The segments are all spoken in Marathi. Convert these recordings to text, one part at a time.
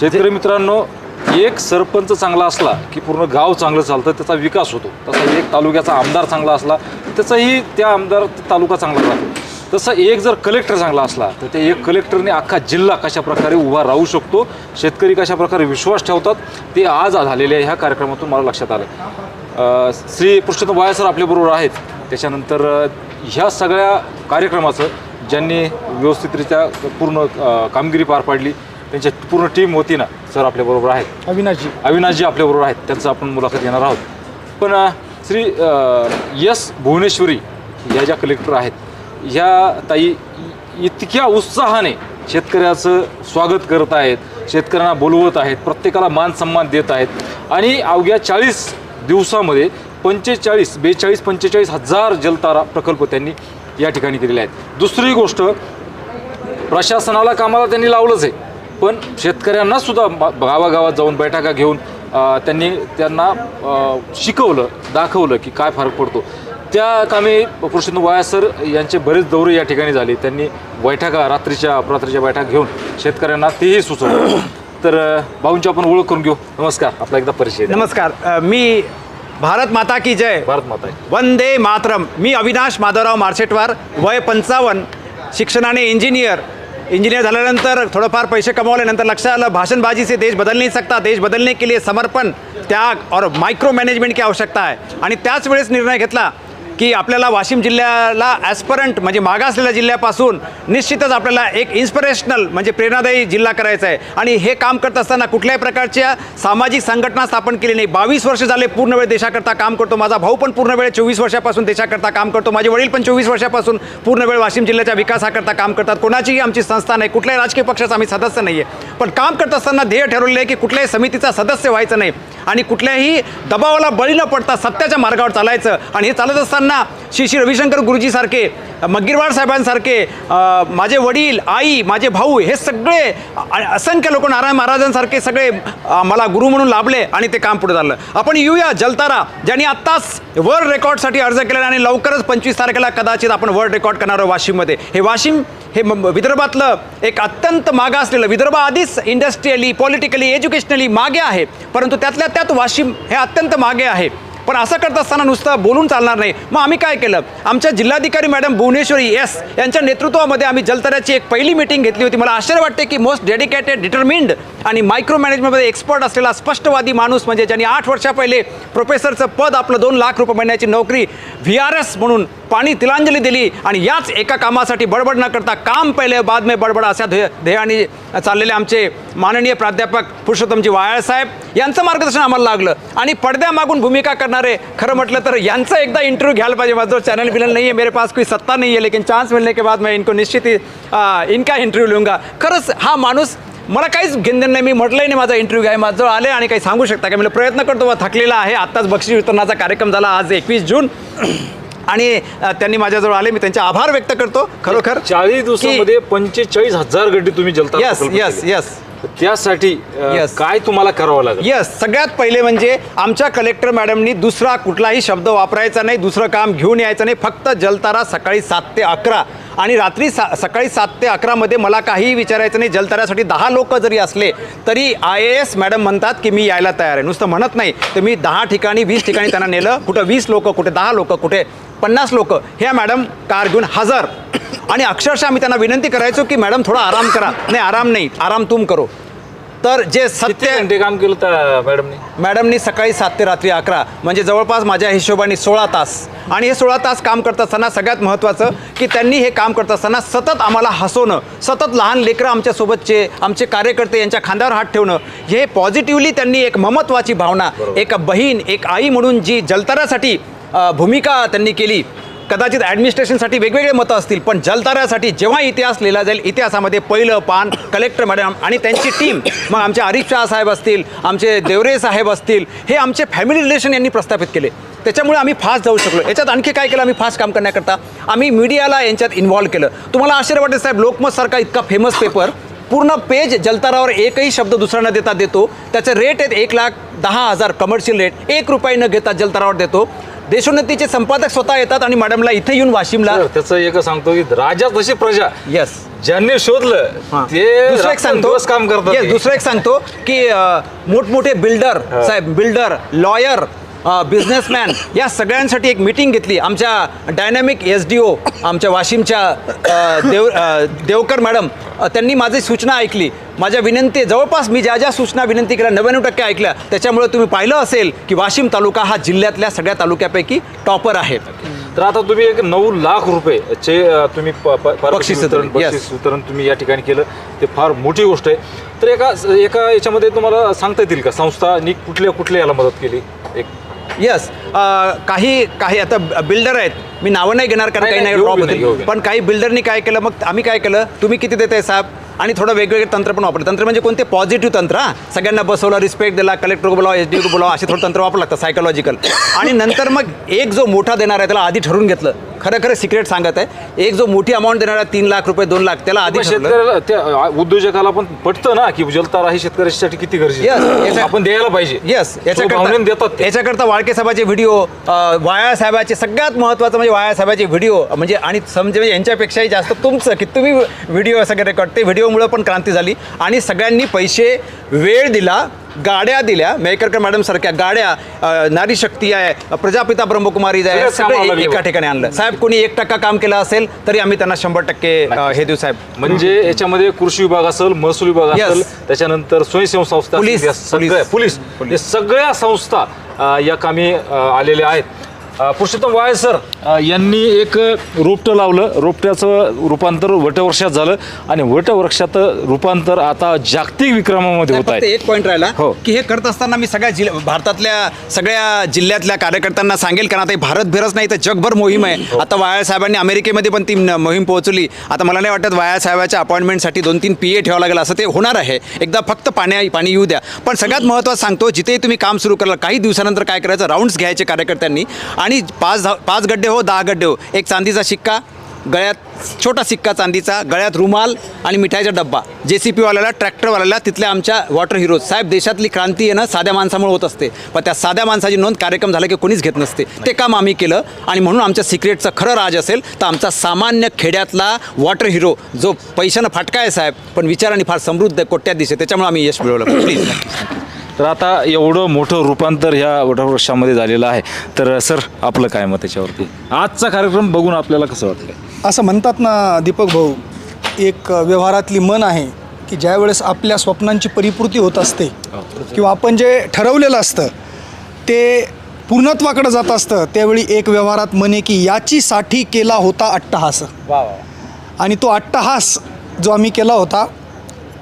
शेतकरी मित्रांनो एक सरपंच चांगला असला की पूर्ण गाव चांगलं चालतं त्याचा विकास होतो. तसा एक तालुक्याचा आमदार चांगला असला त्याचाही त्या आमदार तालुका चांगला राहतो. तसं एक जर कलेक्टर चांगला असला तर त्या एक कलेक्टरने अख्खा जिल्हा कशा प्रकारे उभा राहू शकतो? शेतकरी कशा प्रकारे विश्वास ठेवतात? ते आज झालेल्या ह्या कार्यक्रमातून मला लक्षात आलं. श्री पुरुषोत्तम वाया सर आपल्याबरोबर आहेत. त्याच्यानंतर ह्या सगळ्या कार्यक्रमाचं ज्यांनी व्यवस्थितरित्या पूर्ण कामगिरी पार पाडली त्यांची पूर्ण टीम होती ना सर आपल्याबरोबर आहेत. अविनाशजी. अविनाशजी आपल्याबरोबर आहेत. त्यांचं आपण मुलाखत घेणार आहोत. पण अ, श्री यस भुवनेश्वरी या ज्या कलेक्टर आहेत ह्या ताई इतक्या उत्साहाने शेतकऱ्याचं स्वागत करत आहेत शेतकऱ्यांना बोलवत आहेत प्रत्येकाला मान सन्मान देत आहेत. आणि अवघ्या चाळीस दिवसामध्ये पंचेचाळीस बेचाळीस पंचेचाळीस हजार जलतारा प्रकल्प त्यांनी या ठिकाणी केलेले आहेत. दुसरी गोष्ट प्रशासनाला कामाला त्यांनी लावलंच आहे. पण शेतकऱ्यांना सुद्धा गावागावात जाऊन बैठका घेऊन त्यांनी त्यांना शिकवलं दाखवलं की काय फरक पडतो. त्या कामी पुरुषोत्तम वाया सर यांचे बरेच दौरे या ठिकाणी झाले. त्यांनी बैठका रात्रीच्या अपरात्रीच्या बैठका घेऊन शेतकऱ्यांना तेही सुचवलं. तर भाऊंची आपण ओळख करून घेऊ. नमस्कार. आपला एकदा परिचय. नमस्कार. मी भारत माता की जय. भारत माता. वंदे मातरम. मी अविनाश माधवराव मार्शेटवार वय पंचावन्न शिक्षणाने इंजिनियर इंजिनियर झाल्यानंतर थोडंफार पैसे कमवल्यानंतर लक्षात आलं भाषणबाजी से देश बदल नहीं सकता देश बदलने के लिए समर्पण त्याग और माइक्रो मैनेजमेंट की आवश्यकता आहे. आणि त्याच वेळेस निर्णय घेतला की आपल्याला वाशिम जिल्ह्याला ॲस्परंट म्हणजे मागासलेल्या जिल्ह्यापासून निश्चितच आपल्याला एक इन्स्पिरेशनल म्हणजे प्रेरणादायी जिल्हा करायचा आहे. आणि हे काम करत असताना कुठल्याही प्रकारच्या सामाजिक संघटना स्थापन केली नाही. बावीस वर्ष झाले पूर्ण वेळ देशाकरता काम करतो. माझा भाऊ पण पूर्ण वेळ चोवीस वर्षापासून देशाकरता काम करतो. माझे वडील पण चोवीस वर्षापासून पूर्ण वेळ वाशिम जिल्ह्याच्या विकासाकरता काम करतात. कोणाचीही आमची संस्था नाही. कुठल्याही राजकीय पक्षाचा आम्ही सदस्य नाही आहे पण काम करत असताना ध्येय ठरवलेलं आहे की कुठल्याही समितीचा सदस्य व्हायचं नाही. आणि कुठल्याही दबावाला बळी न पडता सत्याच्या मार्गावर चालायचं. आणि हे चालत असताना श्री श्री रविशंकर गुरुजीसारखे मग्गीरवाड साहेबांसारखे माझे वडील आई माझे भाऊ हे सगळे असंख्य लोक नारायण महाराजांसारखे सगळे मला गुरु म्हणून लाभले आणि ते काम पुढे झालं आपण येऊया जलतारा ज्यांनी आत्ताच वर्ल्ड रेकॉर्डसाठी अर्ज केला आणि लवकरच पंचवीस तारखेला कदाचित आपण वर्ल्ड रेकॉर्ड करणार आहोत वाशिममध्ये. हे वाशिम हे विदर्भातलं एक अत्यंत मागं असलेलं विदर्भ आधीच इंडस्ट्रियली पॉलिटिकली एज्युकेशनली मागे आहे. परंतु त्यातल्या त्यात वाशिम हे अत्यंत मागे आहे. पण असं करत असताना नुसतं बोलून चालणार नाही. मग आम्ही काय केलं? आमच्या जिल्हाधिकारी मॅडम भुवनेश्वरी एस यांच्या नेतृत्वामध्ये आम्ही जलतऱ्याची एक पहिली मिटिंग घेतली होती. मला आश्चर्य वाटते की मोस्ट डेडिकेटेड डिटर्मिंड आणि मायक्रो मॅनेजमेंटमध्ये एक्सपर्ट असलेला स्पष्टवादी माणूस म्हणजे ज्यांनी आठ वर्षा पहिले प्रोफेसरचं पद आपलं दोन लाख रुपये महिन्याची नोकरी व्ही आर एस म्हणून पाणी तिलांजली दिली आणि याच एका कामासाठी बडबड न करता काम पहिले बाद में बडबड अशा ध्येय ध्येयाने चाललेले आमचे माननीय प्राध्यापक पुरुषोत्तमजी वायाळ साहेब यांचं मार्गदर्शन आम्हाला लागलं. आणि पडद्यामागून भूमिका करणारे खरं म्हटलं तर यांचा एकदा इंटरव्ह्यू घ्यायला पाहिजे. माझं चॅनल बिनल नहीं है मेरे पास कोई सत्ता नहीं है लेकिन चांस मिलने के बाद मैं इनको निश्चित ही इनका इंटरव्ह्यू लूंगा. खरंच हा माणूस मला काहीच घेणं नाही. मी म्हटलंही नाही माझा इंटरव्ह्यू आहे माझं आले आणि काही सांगू शकता का? मी प्रयत्न करतो. बा, थकलेला आहे. आत्ताच बक्षीस वितरणाचा कार्यक्रम झाला आज एकवीस जून. आणि त्यांनी माझ्याजवळ आले. मी त्यांचे आभार व्यक्त करतो. खरोखर चाळीस दिवसामध्ये पंचेचाळीस हजार गड्डी तुम्ही जलतारा यस यस. यस त्यासाठी अ, Yes. काय तुम्हाला करावं लागेल? येस सगळ्यात पहिले म्हणजे आमच्या कलेक्टर मॅडमनी दुसरा कुठलाही शब्द वापरायचा नाही दुसरं काम घेऊन यायचं नाही फक्त जलतारा सकाळी सात ते अकरा. आणि रात्री सा सकाळी सात ते अकरामध्ये मला काहीही विचारायचं नाही जलताऱ्यासाठी दहा लोक जरी असले तरी आय ए एस मॅडम म्हणतात की मी यायला तयार आहे. नुसतं म्हणत नाही तर मी दहा ठिकाणी वीस ठिकाणी त्यांना नेलं कुठं वीस लोक कुठे दहा लोक कुठे पन्नास लोक. ह्या मॅडम कार घेऊन हजर आणि अक्षरशः आम्ही त्यांना विनंती करायचो की मॅडम थोडा आराम करा. नाही आराम नाही. आराम तुम करो. तर जे सत्य घंटे काम केलं त्या मॅडमने? मॅडमनी सकाळी सात ते रात्री अकरा म्हणजे जवळपास माझ्या हिशोबाने सोळा तास. आणि हे सोळा तास काम करत असताना सगळ्यात महत्त्वाचं की त्यांनी हे काम करत असताना सतत आम्हाला हसवणं सतत लहान लेकरं आमच्यासोबतचे आमचे कार्यकर्ते यांच्या खांद्यावर हात ठेवणं हे पॉझिटिव्हली त्यांनी एक ममत्वाची भावना एक बहीण एक आई म्हणून जी जलताऱ्यासाठी अ, भूमिका त्यांनी केली कदाचित ॲडमिनिस्ट्रेशनसाठी वेगवेगळे मतं असतील पण जलताऱ्यासाठी जेव्हा इतिहास लिहिला जाईल इतिहासामध्ये पहिलं पान कलेक्टर मॅडम आणि त्यांची टीम मग आमचे आरिफ शाह साहेब असतील आमचे देवरे साहेब असतील हे आमचे फॅमिली रिलेशन यांनी प्रस्थापित केले. त्याच्यामुळे आम्ही फास्ट जाऊ शकलो. याच्यात आणखी काय केलं आम्ही फास्ट काम करण्याकरता? आम्ही मीडियाला यांच्यात इन्व्हॉल्व्ह केलं. तुम्हाला आश्चर्य वाटेल साहेब लोकमतसारखा इतका फेमस पेपर पूर्ण पेज जलतारावर एकही शब्द दुसरा न देता देतो. त्याचे रेट आहेत एक लाख दहा हजार कमर्शियल रेट एक रुपये न घेता जलतारावर देतो. देशोन्नतीचे संपादक स्वतः येतात आणि मॅडमला इथे येऊन वाशिमला तर त्याचं एक सांगतो की राजा तशी प्रजा. येस ज्यांनी शोधलं ते दुसरं एक सांगतो दिवस काम करतात Yes, ते. दुसरं एक सांगतो की अ, मोठमोठे बिल्डर साहेब बिल्डर लॉयर बिझनेसमॅन या सगळ्यांसाठी एक मीटिंग घेतली. आमच्या डायनॅमिक एस डी ओ आमच्या वाशिमच्या देव देवकर मॅडम त्यांनी माझी सूचना ऐकली. माझ्या विनंती जवळपास मी ज्या ज्या सूचना विनंती केल्या नव्याण्णव टक्के ऐकल्या त्याच्यामुळे तुम्ही पाहिलं असेल की वाशिम तालुका हा जिल्ह्यातल्या सगळ्या तालुक्यापैकी टॉपर आहे. तर आता तुम्ही एक नऊ लाख रुपये चे तुम्ही. बक्षीस वितरण तुम्ही या ठिकाणी केलं. ते फार मोठी गोष्ट आहे. तर एका एका याच्यामध्ये तुम्हाला सांगता येतील का? संस्थांनी कुठल्या कुठल्या याला मदत केली? एक येस काही काही आता बिल्डर आहेत. मी नावं नाही घेणार कारण काही नाही, ड्रॉप बी पण काही बिल्डरनी काय केलं मग आम्ही काय केलं तुम्ही किती देताय साहेब? आणि थोडं वेगवेगळे तंत्र पण वापरलं तंत्र म्हणजे कोणते? पॉझिटिव्ह तंत्र हा. सगळ्यांना बसवलं रिस्पेक्ट दिला कलेक्टर बोलावा एस डी बोलावा असे थोडं तंत्र वापरलं लागतं सायकोलॉजिकल आणि नंतर मग एक जो मोठा देणार आहे त्याला आधी ठरवून घेतलं. खरं खरं सिक्रेट सांगत आहे. एक जो मोठी अमाऊंट देणार आहे तीन लाख रुपये दोन लाख त्याला आधी शेतकऱ्याला त्या उद्योजकाला पण पटतं ना की जलतारा ही शेतकऱ्यासाठी किती गरजेचं आपण द्यायला पाहिजे. येस भावनेने देतात. याच्याकरता वाळके साहेबाचे व्हिडिओ वाया साहेबाचे सगळ्यात महत्त्वाचं म्हणजे वाया साहेबाचे व्हिडिओ म्हणजे आणि समजे यांच्यापेक्षाही जास्त तुमचं की तुम्ही व्हिडिओ सगळे रेकॉर्ड ते व्हिडिओमुळं पण क्रांती झाली. आणि सगळ्यांनी पैसे वेळ दिला गाड्या दिल्या. मेकरकर मॅडम सारख्या गाड्या नारी शक्ती आहे प्रजापिता ब्रह्मकुमारी आहे सगळे एक-. ठिकाणी आणलं. साहेब कोणी एक टक्का काम केलं असेल तरी आम्ही त्यांना शंभर टक्के हे देऊ साहेब. म्हणजे याच्यामध्ये कृषी विभाग असेल महसूल विभाग. असेल त्याच्यानंर स्वयंसेवी संस्था पोलीस, पोलीस. सगळ्या संस्था या कामी आलेल्या आहेत. पुरुषोत्तम वाय सर यांनी एक रोपटं लावलं. रोपट्याचं रूपांतर वटवृक्षात झालं आणि वटवृक्षात रूपांतर आता जागतिक विक्रमामध्ये होत आहे. एक पॉईंट राहिला हो. की हे करत असताना मी सगळ्या जिल्ह्या भारतातल्या सगळ्या जिल्ह्यातल्या कार्यकर्त्यांना सांगेल कारण आता ही भारतभरच नाही तर जगभर मोहीम आहे. हो. आता वाया साहेबांनी अमेरिकेमध्ये पण ती मोहीम पोहोचली आता मला नाही वाटत वाया साहेबाच्या अपॉइंटमेंटसाठी दोन तीन पी ए ठेवावं लागेल असं ते होणार आहे. एकदा फक्त पाण्या पाणी येऊ द्या. पण सगळ्यात महत्त्वाचं सांगतो जिथे तुम्ही काम सुरू कराल काही दिवसानंतर काय करायचं राऊंड्स घ्यायचे कार्यकर्त्यांनी. आणि आणि पाच धा- पाच गड्डे हो दहा गड्डे हो. एक चांदीचा शिक्का गळ्यात छोटा सिक्का चांदीचा गळ्यात रुमाल आणि मिठाईचा डब्बा. जे सी पीवाल्याला ट्रॅक्टरवाल्याला तिथल्या आमच्या वॉटर हिरोज. साहेब देशातली क्रांती येणं साध्या माणसामुळे होत असते. पण त्या साध्या माणसाची नोंद कार्यक्रम झाला की कोणीच घेत नसते. ते काम आम्ही केलं आणि म्हणून आमच्या सिक्रेटचं खरं राज असेल तर आमचा सामान्य खेड्यातला वॉटर हिरो जो पैशानं फाटका आहे साहेब पण विचाराने फार समृद्ध आहे, कोट्याधीश आहे. त्याच्यामुळे आम्ही यश मिळवलं. प्लीज तर आता एवढं मोठं रूपांतर ह्या वटवृक्षामध्ये झालेलं आहे. तर सर आपलं काय मत त्याच्यावरती आजचा कार्यक्रम बघून आपल्याला कसं वाटतं असं म्हणतात ना दीपक भाऊ एक व्यवहारातली मन आहे की ज्यावेळेस आपल्या स्वप्नांची परिपूर्ती होत असते किंवा आपण जे ठरवलेलं असतं ते पूर्णत्वाकडे जात असतं त्यावेळी एक व्यवहारात म्हणे की याची साठी केला होता अट्टहास. आणि तो अट्टहास जो आम्ही केला होता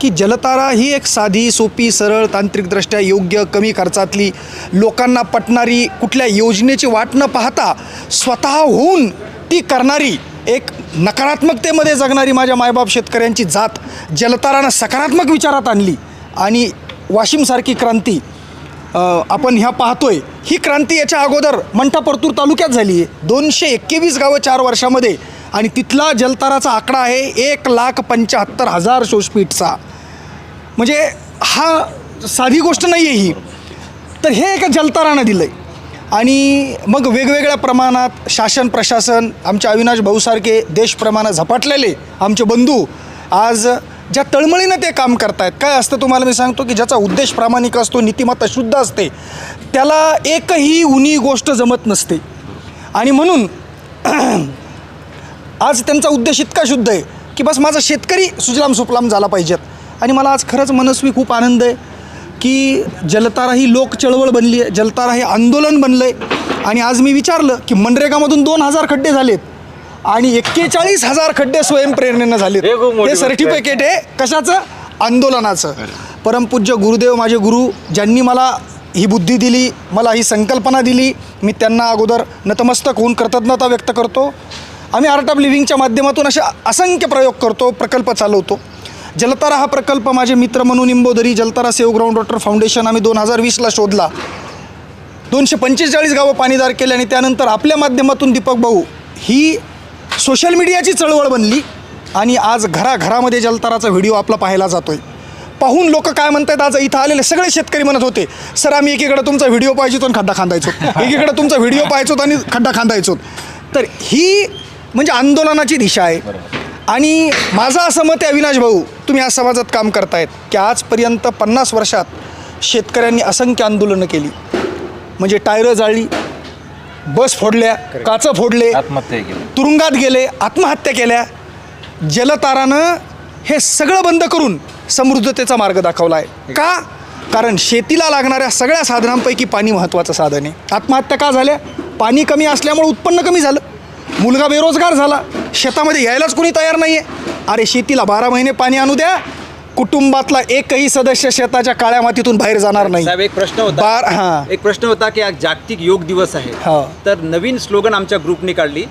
की जलतारा ही एक साधी सोपी सरळ तांत्रिकदृष्ट्या योग्य कमी खर्चातली लोकांना पटणारी कुठल्या योजनेची वाट न पाहता स्वतः होऊन ती करणारी एक नकारात्मकतेमध्ये जगणारी माझ्या मायबाप शेतकऱ्यांची जात जलतारानं सकारात्मक विचारात आणली. आणि वाशिमसारखी क्रांती आपण ह्या पाहतोय ही क्रांती याच्या अगोदर मंठा परतूर तालुक्यात झाली आहे दोनशे एक्केवीस गावं चार वर्षामध्ये आणि तिथला जलताराचा आकडा आहे एक लाख पंच्याहत्तर हजार शोषपीठचा. म्हणजे हा साधी गोष्ट नाही आहे ही. तर हे एका जलतारानं दिलं आहे आणि मग वेगवेगळ्या प्रमाणात शासन प्रशासन आमच्या अविनाश भाऊसारखे देशप्रमाणे झपाटलेले आमचे बंधू आज ज्या तळमळीनं ते काम करतायत. काय असतं तुम्हाला मी सांगतो की ज्याचा उद्देश प्रामाणिक असतो नीतिमत्ता शुद्ध असते त्याला एकही उनी गोष्ट जमत नसते. आणि म्हणून आज त्यांचा उद्देश इतका शुद्ध आहे की बस माझा शेतकरी सुजलाम सुफलाम झाला पाहिजेत. आणि मला आज खरंच मनस्वी खूप आनंद आहे की जलतारा ही लोक चळवळ बनली आहे जलतारा हे आंदोलन बनलं आहे आणि आज मी विचारलं की मनरेगामधून दोन हजार खड्डे झालेत आणि एक्केचाळीस हजार खड्डे स्वयंप्रेरणेनं झालेत. हे. सर्टिफिकेट आहे. कशाचं? आंदोलनाचं. परमपूज्य गुरुदेव माझे गुरु ज्यांनी मला ही बुद्धी दिली मला ही संकल्पना दिली मी त्यांना अगोदर नतमस्तक होऊन कृतज्ञता व्यक्त करतो. आम्ही आर्ट ऑफ लिव्हिंगच्या माध्यमातून असे असंख्य प्रयोग करतो प्रकल्प चालवतो. जलतारा हा प्रकल्प माझे मित्र म्हणून इंबोदरी Jaltara save ground water foundation आम्ही दोन हजार वीसला शोधला. दोनशे पंचेचाळीस गावं पाणीदार केले आणि त्यानंतर आपल्या माध्यमातून दीपक भाऊ ही सोशल मीडियाची चळवळ बनली आणि आज घराघरामध्ये जलताराचा व्हिडिओ आपला पाहायला जातो आहे पाहून लोक काय म्हणतात आज इथं आलेले सगळे शेतकरी म्हणत होते सर आम्ही एकीकडे तुमचा व्हिडिओ पाहिजे आणि खड्डा खांदायचो. एकीकडे तुमचा व्हिडिओ पाहायचो आणि खड्डा खांदायचो. तर ही म्हणजे आंदोलनाची दिशा आहे. आणि माझं असं मत आहे अविनाश भाऊ तुम्ही आज समाजात काम करतायत की आजपर्यंत पन्नास वर्षात शेतकऱ्यांनी असंख्य आंदोलनं केली. म्हणजे टायरं जाळली बस फोडल्या काचं फोडले तुरुंगात गेले आत्महत्या केल्या. जलतारानं हे सगळं बंद करून समृद्धतेचा मार्ग दाखवला आहे का? कारण शेतीला लागणाऱ्या सगळ्या साधनांपैकी पाणी महत्त्वाचं साधन आहे. आत्महत्या का झाल्या? पाणी कमी असल्यामुळे उत्पन्न कमी झालं. मुलगा बेरोजगार झाला. शेतामध्ये यायलाच कोणी तयार नाही आहे अरे शेतीला बारा महिने पाणी आणू द्या. कुटुंबातला एकही सदस्य शेताच्या काळ्या मातीतून बाहेर जाणार नाही. साहेब एक प्रश्न होता. बार हां. एक प्रश्न होता की आज जागतिक योग दिवस आहे. हा. तर नवीन स्लोगन आमच्या ग्रुपने काढली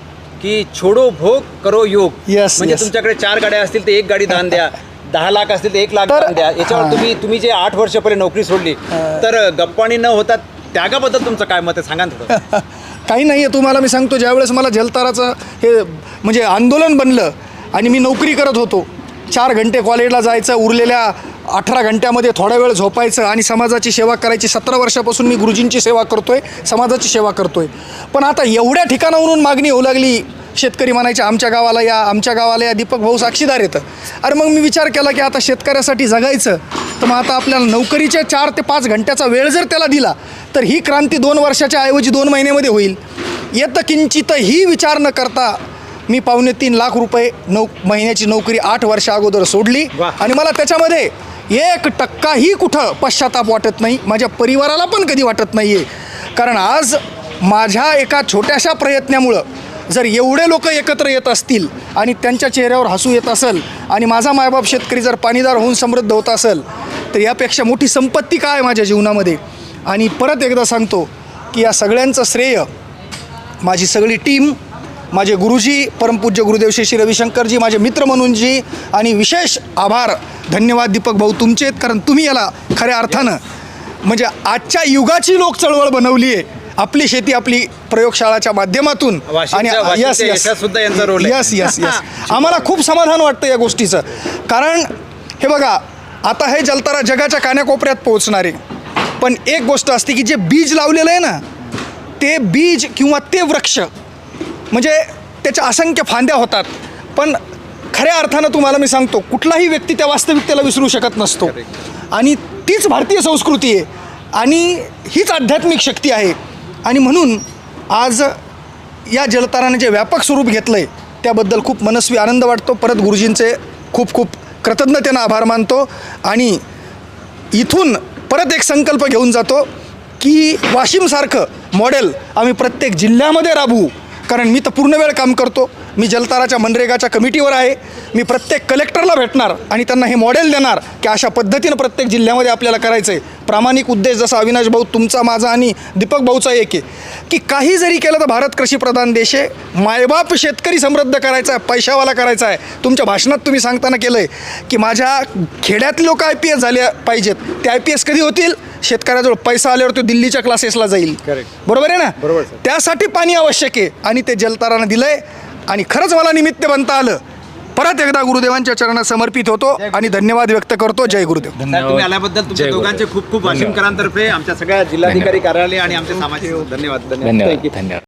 की छोडो भोग करो योग. Yes, म्हणजे yes. तुमच्याकडे चार गाड्या असतील तर एक गाडी दान द्या. दहा लाख असतील तर एक लाख तर- दान द्या. याच्यावर हा. तुम्ही तुम्ही जे आठ वर्ष पहिले नोकरी सोडली तर गप्पाणी न होता त्यागाबद्दल तुमचं काय मत आहे? सांगा ना थोडं. काही नाही आहे तुम्हाला मी सांगतो ज्यावेळेस मला जलताराचं हे म्हणजे आंदोलन बनलं आणि मी नोकरी करत होतो चार घंटे कॉलेजला जायचं उरलेल्या अठरा घंट्यामध्ये थोडा वेळ झोपायचं आणि समाजाची सेवा करायची सतरा वर्षापासून मी गुरुजींची सेवा करतो आहे समाजाची सेवा करतो आहे पण आता एवढ्या ठिकाणावरून मागणी होऊ लागली शेतकरी म्हणायचे आमच्या गावाला या आमच्या गावाला या. दीपक भाऊ साक्षीदार येतं. अरे मग मी विचार केला की आता शेतकऱ्यासाठी जगायचं तर मग आता आपल्याला नोकरीच्या चार ते पाच घंट्याचा वेळ जर त्याला दिला तर ही क्रांती दोन वर्षाच्या ऐवजी दोन महिन्यामध्ये होईल. येतं किंचितही विचार न करता मी पावणे तीन लाख रुपये नौ महिन्याची नोकरी आठ वर्षा अगोदर सोडली. आणि मला त्याच्यामध्ये एक टक्काही कुठं पश्चाताप वाटत नाही माझ्या परिवाराला पण कधी वाटत नाही आहे कारण आज माझ्या एका छोट्याशा प्रयत्नामुळं जर एवढे लोक एकत्र येत असतील आणि त्यांच्या चेहऱ्यावर हसू येत असेल आणि माझा मायबाप शेतकरी जर पाणीदार होऊन समृद्ध होत असेल तर यापेक्षा मोठी संपत्ती काय आहे माझ्या जीवनामध्ये? आणि परत एकदा सांगतो की या सगळ्यांचं श्रेय माझी सगळी टीम माझे गुरुजी परमपूज्य गुरुदेव श्री श्री रविशंकरजी माझे मित्र म्हणूनजी आणि विशेष आभार धन्यवाद दीपक भाऊ तुमचे आहेत कारण तुम्ही याला खऱ्या अर्थानं म्हणजे आजच्या युगाची लोक चळवळ बनवली आहे आपली शेती आपली प्रयोगशाळाच्या माध्यमातून वाशिमच्या- वाशिमच्या यशात सुद्धा यांचा आहे. यस यस यस आम्हाला खूप समाधान वाटतं या गोष्टीचं. कारण हे बघा आता हे जलतारा जगाच्या कान्याकोपऱ्यात पोहोचणार. पण एक गोष्ट असते की जे बीज लावलेलं आहे ना ते बीज किंवा ते वृक्ष म्हणजे त्याच्या असंख्य फांद्या होतात. पण खऱ्या अर्थानं तुम्हाला मी सांगतो कुठलाही व्यक्ती त्या वास्तविकतेला विसरू शकत नसतो. आणि तीच भारतीय संस्कृती आहे. आणि हीच आध्यात्मिक शक्ती आहे. आणि म्हणून आज या जलताराने जे व्यापक स्वरूप घेतलं आहे त्याबद्दल खूप मनस्वी आनंद वाटतो. परत गुरुजींचे खूप खूप कृतज्ञतेनं आभार मानतो. आणि इथून परत एक संकल्प घेऊन जातो की वाशिमसारखं मॉडेल आम्ही प्रत्येक जिल्ह्यामध्ये राबवू. कारण मी तर पूर्ण वेळ काम करतो. मी जलताराच्या मनरेगाच्या कमिटीवर आहे. मी प्रत्येक कलेक्टरला भेटणार आणि त्यांना हे मॉडेल देणार की अशा पद्धतीनं प्रत्येक जिल्ह्यामध्ये आपल्याला करायचं आहे प्रामाणिक उद्देश जसा अविनाश भाऊ तुमचा माझा आणि दीपक भाऊचा एक आहे. की काही जरी केलं तर भारत कृषीप्रधान देश आहे. मायबाप शेतकरी समृद्ध करायचा आहे पैशावाला करायचा आहे. तुमच्या भाषणात तुम्ही सांगताना केलं आहे की माझ्या खेड्यातले लोक आय पी एस झाले पाहिजेत. ते आय पी एस कधी होतील? शेतकऱ्याजवळ पैसा आल्यावर तो दिल्लीच्या क्लासेसला जाईल. बरोबर आहे ना? बरोबर. त्यासाठी पाणी आवश्यक आहे. आणि ते जलतारानं दिलंय. आणि खरंच मला निमित्त बनता आलं. परत एकदा गुरुदेवांच्या चरणात समर्पित होतो आणि धन्यवाद व्यक्त करतो. जय गुरुदेव. तुम्ही आल्याबद्दल तुमच्या जय दोघांचे खूप खूप वाशिमकरांतर्फे आमच्या सगळ्या जिल्हाधिकारी कार्यालय आणि आमच्या सामाजिक धन्यवाद. धन्यवाद. धन्यवाद.